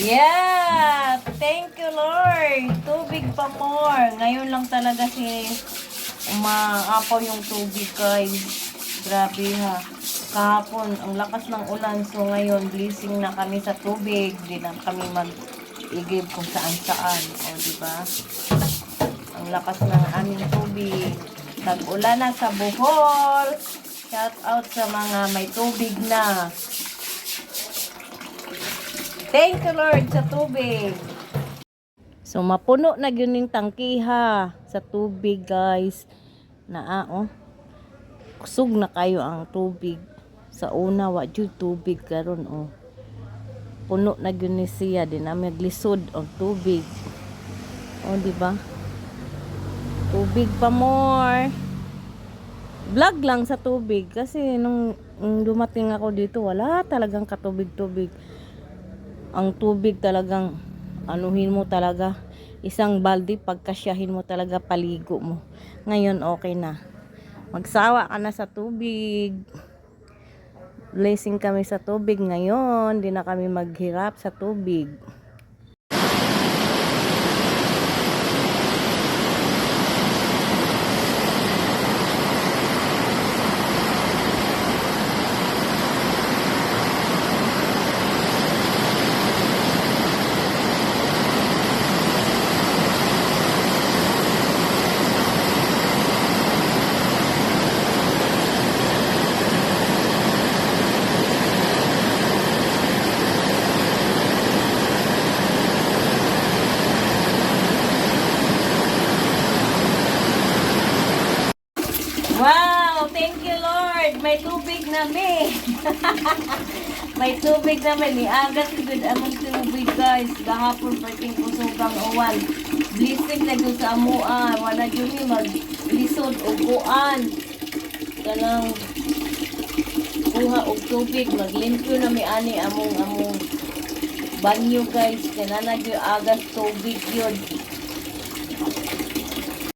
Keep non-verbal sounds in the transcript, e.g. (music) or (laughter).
Yeah! Thank you, Lord! Tubig pa more. Ngayon lang talaga si umaapaw yung tubig, guys. Grabe ha. Kahapon, ang lakas ng ulan. So ngayon, blessing na kami sa tubig. Di na kami mag-igib kung saan-saan. O, di ba? Ang lakas ng aming tubig. Tag-ulan na sa Bohol. Shout out sa mga may tubig na. Thank you Lord sa tubig. So mapuno na gyud ning tangkiha sa tubig guys. Naa oh. Kusog na kayo ang tubig. Sa una wa jud tubig karon oh. Puno na gyud ni siya din na maglisod ang tubig. Oh di ba? Tubig pa more. Vlog lang sa tubig kasi nung, nung dumating ako dito wala talagang katubig-tubig ang tubig talagang anuhin mo talaga. Isang balde pagkasyahin mo talaga paligo mo. Ngayon okay na. Magsawa ka na sa tubig. Blessing kami sa tubig ngayon. Di na kami maghirap sa tubig Wow! Thank you, Lord! May tubig na mi! (laughs) May tubig na mi. Ni Agat good among tubig, guys. Gahapon perting kusugang uwan. Blessing na dun sa amuan. Wala dun ni maglisod o kuan. Kanang kuha og tubig. Maglimpyo na mi ani among among banyo, guys. Kanana dun agas tubig yun.